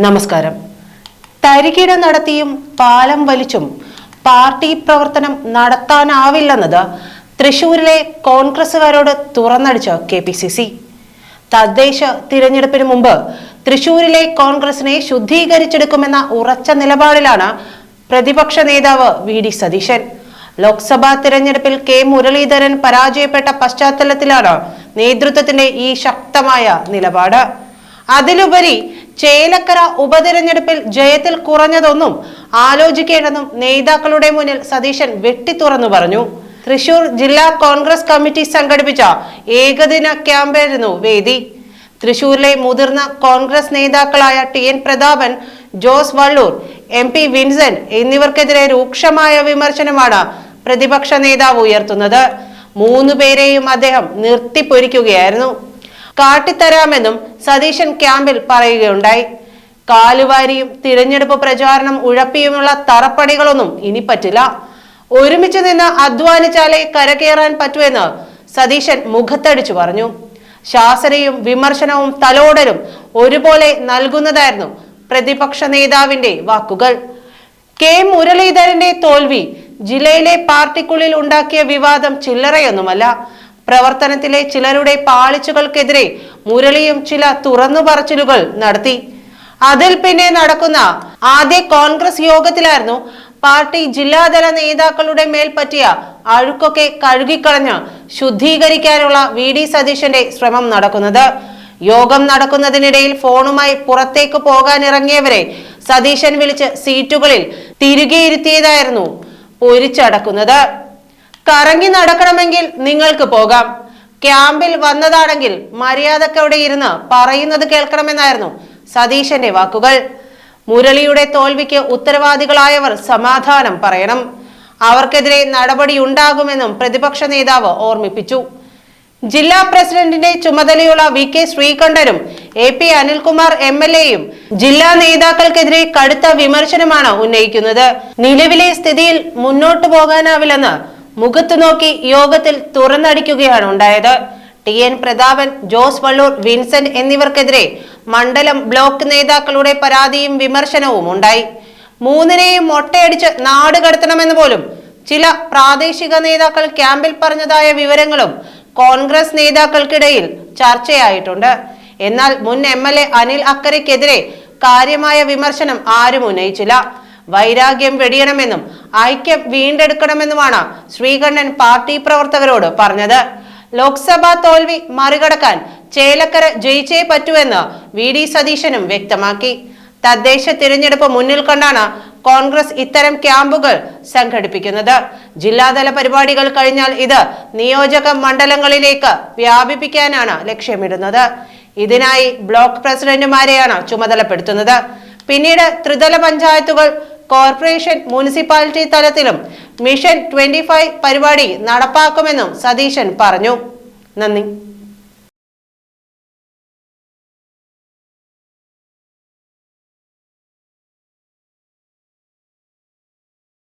നമസ്കാരം. തരികിട നടത്തിയും പാലം വലിച്ചും പാർട്ടി പ്രവർത്തനം നടത്താനാവില്ലെന്നത് തൃശൂരിലെ കോൺഗ്രസുകാരോട് തുറന്നടിച്ച കെ പി സി സി. തദ്ദേശ തിരഞ്ഞെടുപ്പിന് മുമ്പ് തൃശൂരിലെ കോൺഗ്രസിനെ ശുദ്ധീകരിച്ചെടുക്കുമെന്ന ഉറച്ച നിലപാടിലാണ് പ്രതിപക്ഷ നേതാവ് വി ഡി സതീശൻ. ലോക്സഭാ തിരഞ്ഞെടുപ്പിൽ കെ മുരളീധരൻ പരാജയപ്പെട്ട പശ്ചാത്തലത്തിലാണ് നേതൃത്വത്തിന്റെ ഈ ശക്തമായ നിലപാട്. അതിലുപരി ചേലക്കര ഉപതിരഞ്ഞെടുപ്പിൽ ജയത്തിൽ കുറഞ്ഞതൊന്നും ആലോചിക്കേണ്ടെന്നും നേതാക്കളുടെ മുന്നിൽ സതീശൻ വെട്ടിത്തുറന്നു പറഞ്ഞു. തൃശൂർ ജില്ലാ കോൺഗ്രസ് കമ്മിറ്റി സംഘടിപ്പിച്ച ഏകദിന ക്യാമ്പായിരുന്നു വേദി. തൃശൂരിലെ മുതിർന്ന കോൺഗ്രസ് നേതാക്കളായ T N Prathapan Jose Vallur M P Vincent എന്നിവർക്കെതിരെ രൂക്ഷമായ വിമർശനമാണ് പ്രതിപക്ഷ നേതാവ് ഉയർത്തുന്നത്. മൂന്നു പേരെയും അദ്ദേഹം നിർത്തിപ്പൊരിക്കുകയായിരുന്നു. കാട്ടിത്തരാമെന്നും സതീശൻ ക്യാമ്പിൽ പറയുകയുണ്ടായി. കാലുവാരിയും തിരഞ്ഞെടുപ്പ് പ്രചാരണം ഉഴപ്പിയുമുള്ള തറപ്പണികളൊന്നും ഇനി പറ്റില്ല. ഒരുമിച്ച് നിന്ന് അധ്വാനിച്ചാലേ കരകയറാൻ പറ്റുമെന്ന് സതീശൻ മുഖത്തടിച്ചു പറഞ്ഞു. ശാസനയും വിമർശനവും തലോടലും ഒരുപോലെ നൽകുന്നതായിരുന്നു പ്രതിപക്ഷ നേതാവിന്റെ വാക്കുകൾ. കെ. മുരളീധരന്റെ തോൽവി ജില്ലയിലെ പാർട്ടിക്കുള്ളിൽ ഉണ്ടാക്കിയ വിവാദം ചില്ലറയൊന്നുമല്ല. പ്രവർത്തനത്തിലെ ചിലരുടെ പാളിച്ചുകൾക്കെതിരെ മുരളിയും ചില തുറന്നു പറച്ചിലുകൾ നടത്തി. അതിൽ പിന്നെ നടക്കുന്ന ആദ്യ കോൺഗ്രസ് യോഗത്തിലായിരുന്നു പാർട്ടി ജില്ലാതല നേതാക്കളുടെ മേൽ പറ്റിയ അഴുക്കൊക്കെ കഴുകിക്കളഞ്ഞ് ശുദ്ധീകരിക്കാനുള്ള വി ഡി സതീശന്റെ ശ്രമം നടക്കുന്നത്. യോഗം നടക്കുന്നതിനിടയിൽ ഫോണുമായി പുറത്തേക്ക് പോകാനിറങ്ങിയവരെ സതീശൻ വിളിച്ച് സീറ്റുകളിൽ തിരികെ ഇരുത്തിയതായിരുന്നു പൊരിച്ചടക്കുന്നത്. കറങ്ങി നടക്കണമെങ്കിൽ നിങ്ങൾക്ക് പോകാം. ക്യാമ്പിൽ വന്നതാണെങ്കിൽ മര്യാദക്കവിടെ ഇരുന്ന് പറയുന്നത് കേൾക്കണമെന്നായിരുന്നു സതീശന്റെ വാക്കുകൾ. മുരളിയുടെ തോൽവിക്ക് ഉത്തരവാദികളായവർ സമാധാനം പറയണം. അവർക്കെതിരെ നടപടിയുണ്ടാകുമെന്നും പ്രതിപക്ഷ നേതാവ് ഓർമ്മിപ്പിച്ചു. ജില്ലാ പ്രസിഡന്റിന്റെ ചുമതലയുള്ള V K ശ്രീകണ്ഠനും A P Anilkumar M L എയും ജില്ലാ നേതാക്കൾക്കെതിരെ കടുത്ത വിമർശനമാണ് ഉന്നയിക്കുന്നത്. നിലവിലെ സ്ഥിതിയിൽ മുന്നോട്ടു പോകാനാവില്ലെന്ന് മുഖത്തു നോക്കി യോഗത്തിൽ തുറന്നടിക്കുകയാണ് ഉണ്ടായത്. T N Prathapan Jose Vallur Vincent എന്നിവർക്കെതിരെ മണ്ഡലം ബ്ലോക്ക് നേതാക്കളുടെ പരാതിയും വിമർശനവും ഉണ്ടായി. മൂന്നിനെയും മൊട്ടയടിച്ച് നാട് കടത്തണമെന്ന് പോലും ചില പ്രാദേശിക നേതാക്കൾ ക്യാമ്പിൽ പറഞ്ഞതായ വിവരങ്ങളും കോൺഗ്രസ് നേതാക്കൾക്കിടയിൽ ചർച്ചയായിട്ടുണ്ട്. എന്നാൽ മുൻ എം എൽ എ അനിൽ അക്കരയ്ക്കെതിരെ കാര്യമായ വിമർശനം ആരും ഉന്നയിച്ചില്ല. വൈരാഗ്യം വെടിയണമെന്നും ഐക്യം വീണ്ടെടുക്കണമെന്നുമാണ് ശ്രീകണ്ഠൻ പാർട്ടി പ്രവർത്തകരോട് പറഞ്ഞത്. ലോക്സഭാ തോൽവി മറികടക്കാൻ ചേലക്കര ജയിച്ചേ പറ്റൂവെന്ന് വി ഡി സതീശനും വ്യക്തമാക്കി. തദ്ദേശ തിരഞ്ഞെടുപ്പ് മുന്നിൽ കണ്ടാണ് കോൺഗ്രസ് ഇത്തരം ക്യാമ്പുകൾ സംഘടിപ്പിക്കുന്നത്. ജില്ലാതല പരിപാടികൾ കഴിഞ്ഞാൽ ഇത് നിയോജക മണ്ഡലങ്ങളിലേക്ക് വ്യാപിപ്പിക്കാനാണ് ലക്ഷ്യമിടുന്നത്. ഇതിനായി ബ്ലോക്ക് പ്രസിഡന്റുമാരെയാണ് ചുമതലപ്പെടുത്തുന്നത്. പിന്നീട് ത്രിതല പഞ്ചായത്തുകൾ കോർപ്പറേഷൻ മുനിസിപ്പാലിറ്റി തലത്തിലും മിഷൻ ട്വന്റി പരിപാടി നടപ്പാക്കുമെന്നും സതീശൻ പറഞ്ഞു. നന്ദി.